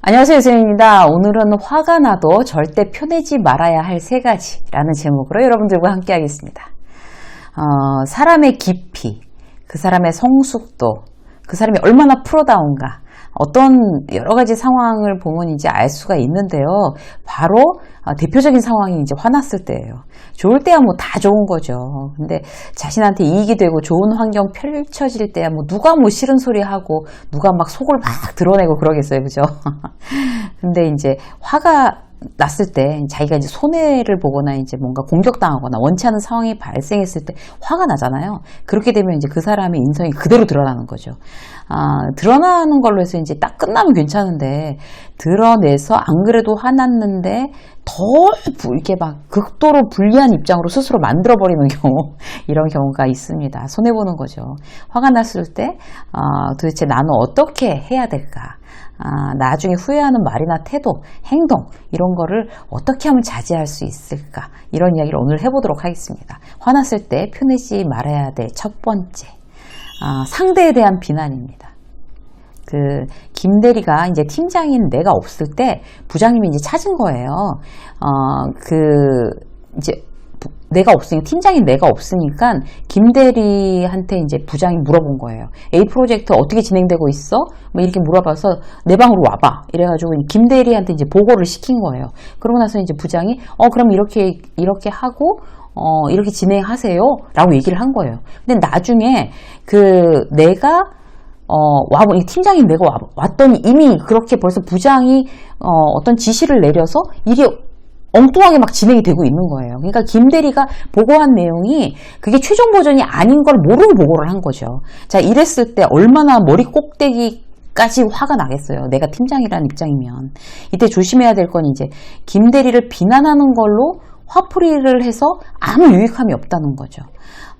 안녕하세요, 유진입니다. 오늘은 화가 나도 절대 표내지 말아야 할 세 가지라는 제목으로 여러분들과 함께 하겠습니다. 어, 사람의 깊이, 그 사람의 성숙도, 그 사람이 얼마나 프로다운가, 어떤 여러 가지 상황을 보면 이제 알 수가 있는데요. 바로 어, 대표적인 상황이 이제 화났을 때예요. 좋을 때야 뭐 다 좋은 거죠. 근데 자신한테 이익이 되고 좋은 환경 펼쳐질 때야 뭐 누가 뭐 싫은 소리 하고 누가 막 속을 막 드러내고 그러겠어요. 그죠? 근데 이제 화가 났을 때 자기가 이제 손해를 보거나 이제 뭔가 공격당하거나 원치 않은 상황이 발생했을 때 화가 나잖아요. 그렇게 되면 이제 그 사람의 인성이 그대로 드러나는 거죠. 아, 드러나는 걸로 해서 이제 딱 끝나면 괜찮은데 드러내서 안 그래도 화났는데 더 부- 이렇게 막 극도로 불리한 입장으로 스스로 만들어버리는 경우 이런 경우가 있습니다. 손해 보는 거죠. 화가 났을 때 아, 도대체 나는 어떻게 해야 될까? 아, 나중에 후회하는 말이나 태도, 행동 이런 거를 어떻게 하면 자제할 수 있을까? 이런 이야기를 오늘 해보도록 하겠습니다. 화났을 때 표내지 말아야 될 첫 번째 아, 상대에 대한 비난입니다. 그 김대리가 이제 팀장인 내가 없을 때 부장님이 이제 찾은 거예요. 어, 그 이제 부- 내가 없으니까 팀장인 내가 없으니까 김대리한테 이제 부장이 물어본 거예요. A 프로젝트 어떻게 진행되고 있어? 뭐 이렇게 물어봐서 내 방으로 와봐. 이래가지고 김대리한테 이제 보고를 시킨 거예요. 그러고 나서 이제 부장이 어 그럼 이렇게 이렇게 하고 어 이렇게 진행하세요 라고 얘기를 한 거예요. 근데 나중에 그 내가 어, 와, 이 팀장이 내가 와, 왔더니 이미 그렇게 벌써 부장이, 어, 어떤 지시를 내려서 일이 엉뚱하게 막 진행이 되고 있는 거예요. 그러니까 김 대리가 보고한 내용이 그게 최종 버전이 아닌 걸 모르고 보고를 한 거죠. 자, 이랬을 때 얼마나 머리 꼭대기 까지 화가 나겠어요. 내가 팀장이라는 입장이면. 이때 조심해야 될 건 이제 김 대리를 비난하는 걸로 화풀이를 해서 아무 유익함이 없다는 거죠.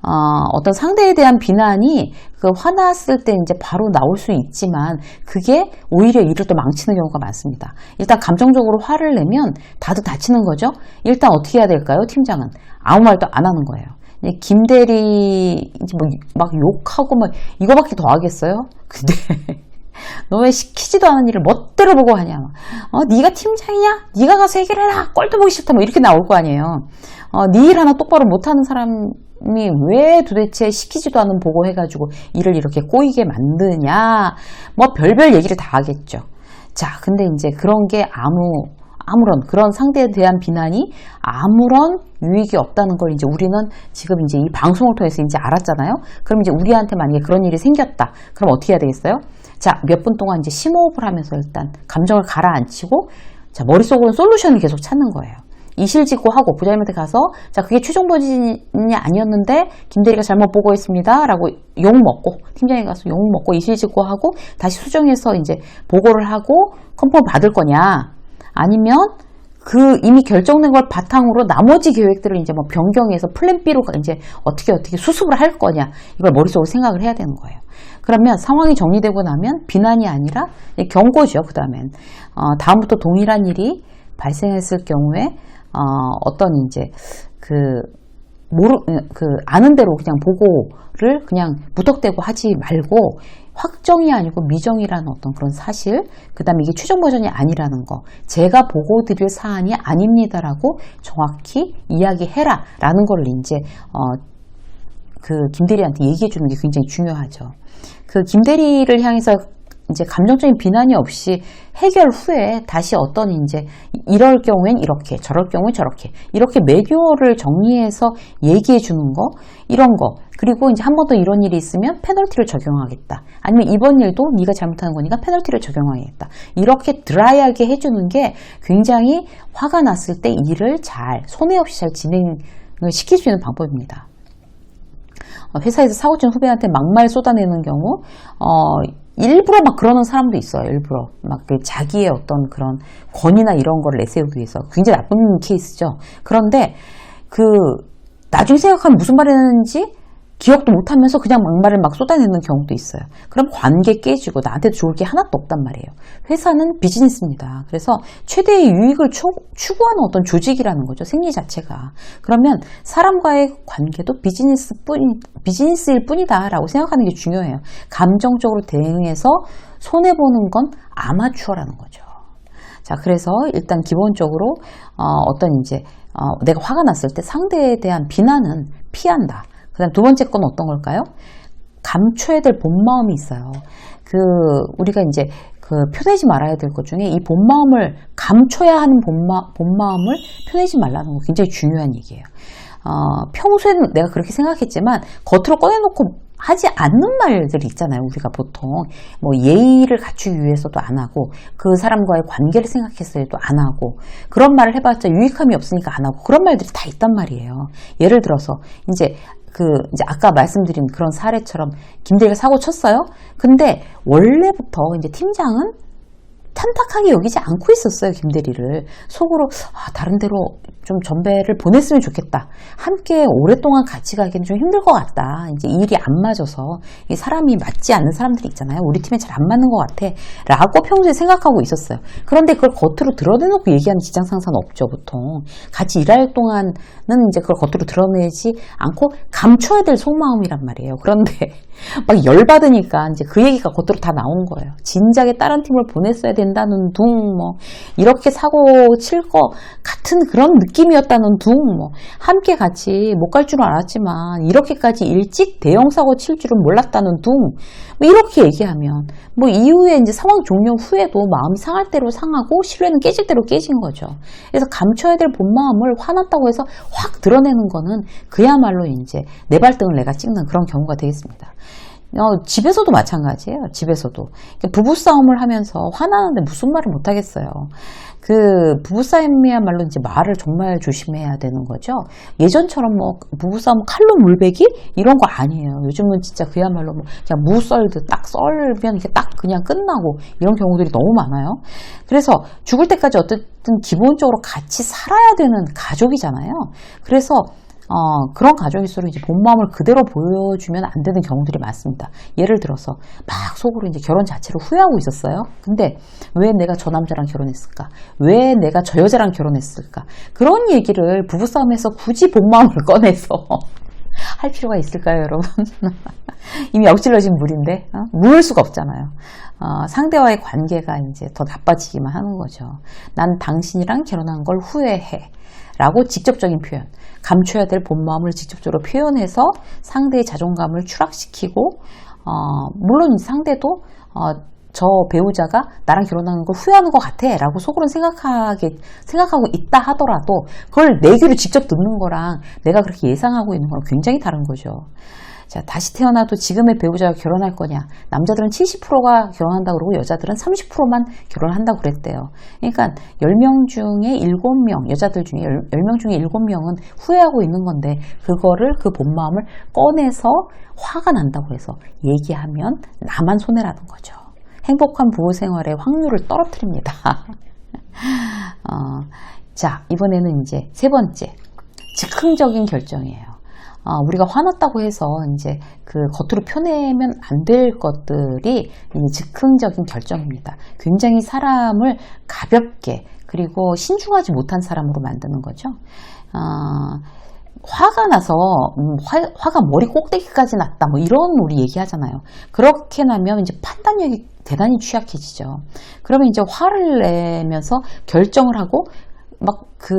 어, 어떤 상대에 대한 비난이 그 화났을 때 이제 바로 나올 수 있지만 그게 오히려 일을 또 망치는 경우가 많습니다. 일단 감정적으로 화를 내면 다들 다치는 거죠. 일단 어떻게 해야 될까요? 팀장은 아무 말도 안 하는 거예요. 김대리 이제 뭐막 욕하고 막 이거밖에 더 하겠어요? 근데 너 왜 시키지도 않은 일을 멋대로 보고 하냐? 막. 어, 네가 팀장이냐? 네가 가서 해결해라. 꼴도 보기 싫다. 뭐 이렇게 나올 거 아니에요. 어, 네일 하나 똑바로 못하는 사람이 왜 도대체 시키지도 않은 보고 해가지고 일을 이렇게 꼬이게 만드냐? 뭐 별별 얘기를 다 하겠죠. 자, 근데 이제 그런 게 아무 아무런 그런 상대에 대한 비난이 아무런 유익이 없다는 걸 이제 우리는 지금 이제 이 방송을 통해서 이제 알았잖아요. 그럼 이제 우리한테 만약에 그런 일이 생겼다. 그럼 어떻게 해야 되겠어요? 자, 몇 분 동안 이제 심호흡을 하면서 일단 감정을 가라앉히고 자, 머릿속으로는 솔루션을 계속 찾는 거예요. 이실직고 하고 부장님한테 가서 자 그게 최종 버전이 아니었는데 김대리가 잘못 보고했습니다 라고 욕 먹고 팀장이 가서 욕 먹고 이실직고 하고 다시 수정해서 이제 보고를 하고 컨펌 받을 거냐 아니면 그 이미 결정된 걸 바탕으로 나머지 계획들을 이제 뭐 변경해서 플랜 B로 이제 어떻게 어떻게 수습을 할 거냐 이걸 머릿속으로 생각을 해야 되는 거예요. 그러면 상황이 정리되고 나면 비난이 아니라 경고죠. 그 다음엔 어, 다음부터 동일한 일이 발생했을 경우에 어, 어떤 이제 그 모르 그 아는 대로 그냥 보고를 그냥 무턱대고 하지 말고 확정이 아니고 미정이라는 어떤 그런 사실, 그 다음에 이게 최종 버전이 아니라는 거, 제가 보고 드릴 사안이 아닙니다라고 정확히 이야기해라 라는 걸 이제, 어, 그 김대리한테 얘기해 주는 게 굉장히 중요하죠. 그 김대리를 향해서 이제 감정적인 비난이 없이 해결 후에 다시 어떤 이제 이럴 경우엔 이렇게 저럴 경우엔 저렇게 이렇게 매뉴얼을 정리해서 얘기해 주는 거 이런 거 그리고 이제 한 번 더 이런 일이 있으면 페널티를 적용하겠다 아니면 이번 일도 네가 잘못한 거니까 페널티를 적용하겠다 이렇게 드라이하게 해주는 게 굉장히 화가 났을 때 일을 잘 손해 없이 잘 진행을 시킬 수 있는 방법입니다. 어, 회사에서 사고친 후배한테 막말 쏟아내는 경우, 어, 일부러 막 그러는 사람도 있어요. 일부러. 막 그 자기의 어떤 그런 권위나 이런 거를 내세우기 위해서. 굉장히 나쁜 케이스죠. 그런데 그, 나중에 생각하면 무슨 말 했는지 기억도 못 하면서 그냥 막말을 막 쏟아내는 경우도 있어요. 그럼 관계 깨지고 나한테도 좋을 게 하나도 없단 말이에요. 회사는 비즈니스입니다. 그래서 최대의 유익을 추, 추구하는 어떤 조직이라는 거죠. 생리 자체가. 그러면 사람과의 관계도 비즈니스 뿐, 비즈니스일 뿐이다 라고 생각하는 게 중요해요. 감정적으로 대응해서 손해보는 건 아마추어라는 거죠. 자, 그래서 일단 기본적으로 어, 떤 이제 어, 내가 화가 났을 때 상대에 대한 비난은 피한다. 그 다음 두 번째 건 어떤 걸까요? 감춰야 될 본 마음이 있어요. 그 우리가 이제 그 표내지 말아야 될 것 중에 이 본 마음을 감춰야 하는 본마, 본 마음을 표내지 말라는 거 굉장히 중요한 얘기예요. 어, 평소에는 내가 그렇게 생각했지만 겉으로 꺼내놓고 하지 않는 말들이 있잖아요. 우리가 보통 뭐 예의를 갖추기 위해서도 안 하고 그 사람과의 관계를 생각해서도 안 하고 그런 말을 해봤자 유익함이 없으니까 안 하고 그런 말들이 다 있단 말이에요. 예를 들어서 이제 그 이제 아까 말씀드린 그런 사례처럼 김대리가 사고 쳤어요. 근데 원래부터 이제 팀장은 탐탁하게 여기지 않고 있었어요, 김대리를. 속으로, 아, 다른 데로 좀 전배를 보냈으면 좋겠다. 함께 오랫동안 같이 가기는 좀 힘들 것 같다. 이제 일이 안 맞아서. 이 사람이 맞지 않는 사람들이 있잖아요. 우리 팀에 잘 안 맞는 것 같아. 라고 평소에 생각하고 있었어요. 그런데 그걸 겉으로 드러내놓고 얘기하는 직장 상사는 없죠, 보통. 같이 일할 동안은 이제 그걸 겉으로 드러내지 않고 감춰야 될 속마음이란 말이에요. 그런데 막 열받으니까 이제 그 얘기가 겉으로 다 나온 거예요. 진작에 다른 팀을 보냈어야 된다는 둥, 뭐, 이렇게 사고 칠 거 같은 그런 느낌이었다는 둥, 뭐, 함께 같이 못 갈 줄은 알았지만, 이렇게까지 일찍 대형사고 칠 줄은 몰랐다는 둥, 뭐, 이렇게 얘기하면, 뭐, 이후에 이제 상황 종료 후에도 마음이 상할 대로 상하고, 신뢰는 깨질 대로 깨진 거죠. 그래서 감춰야 될 본 마음을 화났다고 해서 확 드러내는 거는 그야말로 이제 내 발등을 내가 찍는 그런 경우가 되겠습니다. 어, 집에서도 마찬가지예요. 집에서도. 부부싸움을 하면서 화나는데 무슨 말을 못하겠어요. 그 부부싸움이야말로 이제 말을 정말 조심해야 되는 거죠. 예전처럼 뭐 부부싸움 칼로 물베기 이런 거 아니에요. 요즘은 진짜 그야말로 뭐 그냥 무 썰듯 딱 썰면 이게 딱 그냥 끝나고 이런 경우들이 너무 많아요. 그래서 죽을 때까지 어쨌든 기본적으로 같이 살아야 되는 가족이잖아요. 그래서 어, 그런 가족일수록 이제 본 마음을 그대로 보여주면 안 되는 경우들이 많습니다. 예를 들어서 막 속으로 이제 결혼 자체를 후회하고 있었어요. 근데 왜 내가 저 남자랑 결혼했을까? 왜 내가 저 여자랑 결혼했을까? 그런 얘기를 부부싸움에서 굳이 본 마음을 꺼내서 할 필요가 있을까요, 여러분? 이미 엎질러진 물인데 어? 물을 수가 없잖아요. 어, 상대와의 관계가 이제 더 나빠지기만 하는 거죠. 난 당신이랑 결혼한 걸 후회해. 라고 직접적인 표현. 감춰야 될 본 마음을 직접적으로 표현해서 상대의 자존감을 추락시키고, 어, 물론 상대도, 어, 저 배우자가 나랑 결혼하는 걸 후회하는 것 같아 라고 속으로 생각하게, 생각하고 있다 하더라도 그걸 내 귀로 직접 듣는 거랑 내가 그렇게 예상하고 있는 거랑 굉장히 다른 거죠. 자, 다시 태어나도 지금의 배우자가 결혼할 거냐. 남자들은 70%가 결혼한다고 그러고 여자들은 30%만 결혼한다고 그랬대요. 그러니까 10명 중에 7명, 여자들 중에 10명 중에 7명은 후회하고 있는 건데 그거를 그 본 마음을 꺼내서 화가 난다고 해서 얘기하면 나만 손해라는 거죠. 행복한 부부 생활의 확률을 떨어뜨립니다. 어, 자, 이번에는 이제 세 번째. 즉흥적인 결정이에요. 어, 우리가 화났다고 해서 이제 그 겉으로 표내면 안 될 것들이 즉흥적인 결정입니다. 굉장히 사람을 가볍게 그리고 신중하지 못한 사람으로 만드는 거죠. 어, 화가 나서 음, 화, 가 머리 꼭대기까지 났다 뭐 이런 우리 얘기하잖아요. 그렇게 나면 이제 판단력이 대단히 취약해지죠. 그러면 이제 화를 내면서 결정을 하고 막그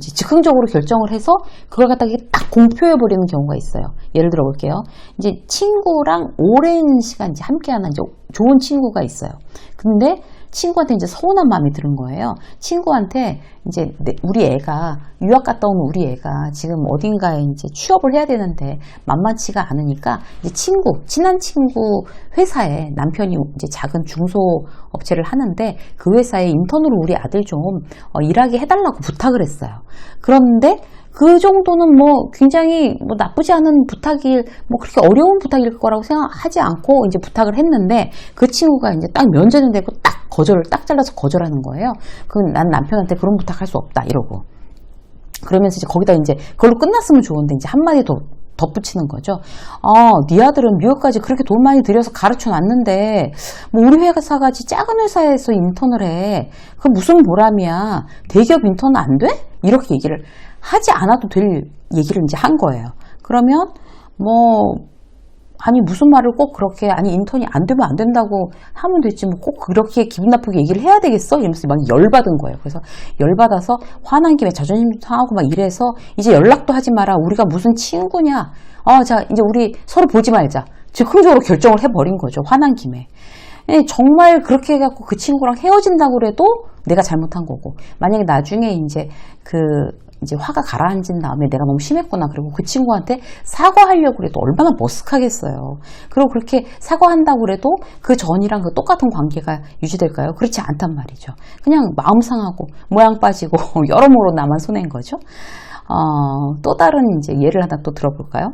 즉흥적으로 결정을 해서 그걸 갖다가 딱 공표해 버리는 경우가 있어요. 예를 들어 볼게요. 이제 친구랑 오랜 시간 이제 함께하는 이제 좋은 친구가 있어요. 근데 친구한테 이제 서운한 마음이 드는 거예요. 친구한테 이제 우리 애가 유학 갔다 온 우리 애가 지금 어딘가에 이제 취업을 해야 되는데 만만치가 않으니까 이제 친구 친한 친구 회사에 남편이 이제 작은 중소 업체를 하는데 그 회사에 인턴으로 우리 아들 좀 어, 일하게 해달라고 부탁을 했어요. 그런데 그 정도는 뭐 굉장히 뭐 나쁘지 않은 부탁일, 뭐 그렇게 어려운 부탁일 거라고 생각하지 않고 이제 부탁을 했는데 그 친구가 이제 딱 면제는 되고 딱 거절을 딱 잘라서 거절하는 거예요. 그난 남편한테 그런 부탁 할 수 없다 이러고. 그러면서 이제 거기다 이제 그걸로 끝났으면 좋은데 이제 한마디 더 덧붙이는 거죠. 아, 네 아들은 미국까지 그렇게 돈 많이 들여서 가르쳐 놨는데, 뭐 우리 회사가 지 작은 회사에서 인턴을 해. 그 무슨 보람이야. 대기업 인턴은 안 돼? 이렇게 얘기를 하지 않아도 될 얘기를 이제 한 거예요. 그러면 뭐 아니 무슨 말을 꼭 그렇게 아니 인턴이 안 되면 안 된다고 하면 되지 뭐 꼭 그렇게 기분 나쁘게 얘기를 해야 되겠어 이러면서 막 열받은 거예요. 그래서 열받아서 화난 김에 자존심 상하고 막 이래서 이제 연락도 하지 마라. 우리가 무슨 친구냐. 어, 자 이제 우리 서로 보지 말자. 즉흥적으로 결정을 해버린 거죠. 화난 김에. 예, 정말 그렇게 해갖고 그 친구랑 헤어진다고 그래도 내가 잘못한 거고 만약에 나중에 이제 그 이제 화가 가라앉은 다음에 내가 너무 심했구나 그리고 그 친구한테 사과하려고 그래도 얼마나 머쓱하겠어요 그리고 그렇게 사과한다고 그래도 그 전이랑 그 똑같은 관계가 유지될까요? 그렇지 않단 말이죠 그냥 마음 상하고 모양 빠지고 여러모로 나만 손해인 거죠 어, 또 다른 이제 예를 하나 또 들어볼까요?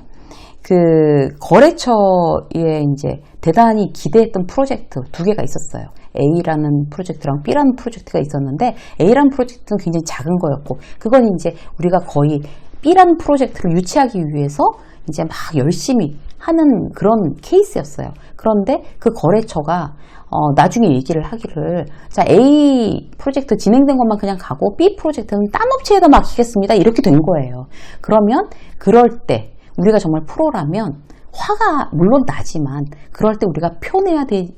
그 거래처에 이제 대단히 기대했던 프로젝트 두 개가 있었어요. A라는 프로젝트랑 B라는 프로젝트가 있었는데 A라는 프로젝트는 굉장히 작은 거였고 그건 이제 우리가 거의 B라는 프로젝트를 유치하기 위해서 이제 막 열심히 하는 그런 케이스였어요. 그런데 그 거래처가 어, 나중에 얘기를 하기를 자 A 프로젝트 진행된 것만 그냥 가고 B 프로젝트는 딴 업체에다 맡기겠습니다. 이렇게 된 거예요. 그러면 그럴 때 우리가 정말 프로라면 화가 물론 나지만 그럴 때 우리가 표내야 되지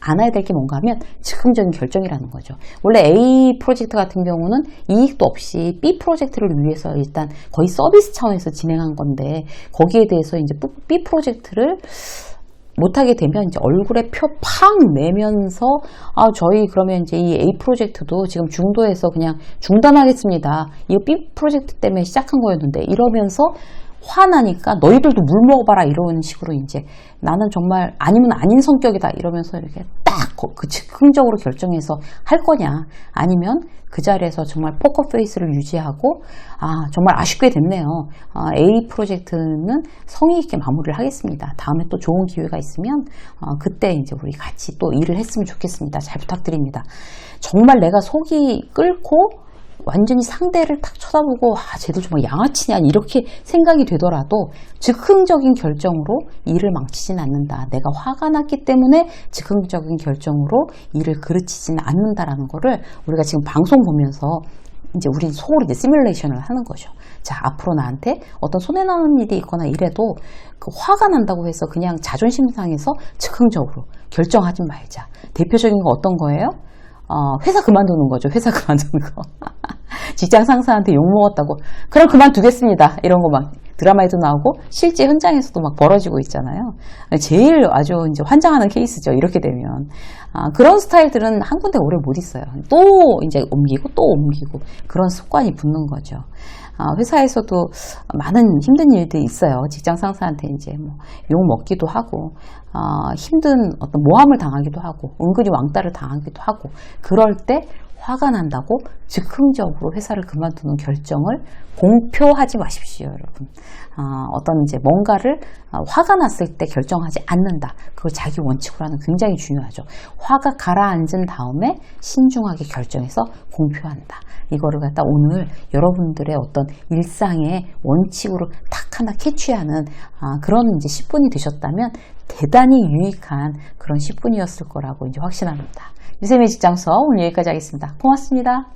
않아야 될 게 뭔가 하면 즉흥적인 결정이라는 거죠. 원래 A 프로젝트 같은 경우는 이익도 없이 B 프로젝트를 위해서 일단 거의 서비스 차원에서 진행한 건데 거기에 대해서 이제 B 프로젝트를 못하게 되면 이제 얼굴에 표 팍 내면서 아 저희 그러면 이제 이 A 프로젝트도 지금 중도에서 그냥 중단하겠습니다. 이 B 프로젝트 때문에 시작한 거였는데 이러면서 화나니까 너희들도 물 먹어봐라 이런 식으로 이제 나는 정말 아니면 아닌 성격이다 이러면서 이렇게 딱 그 즉흥적으로 결정해서 할 거냐? 아니면 그 자리에서 정말 포커 페이스를 유지하고 아 정말 아쉽게 됐네요. 아, A 프로젝트는 성의 있게 마무리를 하겠습니다. 다음에 또 좋은 기회가 있으면 어, 그때 이제 우리 같이 또 일을 했으면 좋겠습니다. 잘 부탁드립니다. 정말 내가 속이 끓고 완전히 상대를 탁 쳐다보고 아 쟤도 정말 양아치냐 이렇게 생각이 되더라도 즉흥적인 결정으로 일을 망치진 않는다. 내가 화가 났기 때문에 즉흥적인 결정으로 일을 그르치지는 않는다라는 거를 우리가 지금 방송 보면서 이제 우리 속으로 이제 시뮬레이션을 하는 거죠. 자, 앞으로 나한테 어떤 손해나는 일이 있거나 이래도 그 화가 난다고 해서 그냥 자존심 상해서 즉흥적으로 결정하지 말자. 대표적인 거 어떤 거예요? 어, 회사 그만두는 거죠. 회사 그만두는 거. 직장 상사한테 욕먹었다고. 그럼 그만두겠습니다. 이런 거 막 드라마에도 나오고 실제 현장에서도 막 벌어지고 있잖아요. 제일 아주 이제 환장하는 케이스죠. 이렇게 되면. 아, 그런 스타일들은 한 군데 오래 못 있어요. 또 이제 옮기고 또 옮기고 그런 습관이 붙는 거죠. 아, 회사에서도 많은 힘든 일들이 있어요. 직장 상사한테 이제 뭐 욕 먹기도 하고, 아, 힘든 어떤 모함을 당하기도 하고, 은근히 왕따를 당하기도 하고, 그럴 때 화가 난다고 즉흥적으로 회사를 그만두는 결정을 공표하지 마십시오, 여러분. 아, 어떤 이제 뭔가를 아, 화가 났을 때 결정하지 않는다. 그걸 자기 원칙으로 하는 굉장히 중요하죠. 화가 가라앉은 다음에 신중하게 결정해서 공표한다. 이거를 갖다 오늘 여러분들의 어떤 일상의 원칙으로 탁 하나 캐치하는 아, 그런 이제 10분이 되셨다면 대단히 유익한 그런 10분이었을 거라고 이제 확신합니다. 유세미 직장서 오늘 여기까지 하겠습니다. 고맙습니다.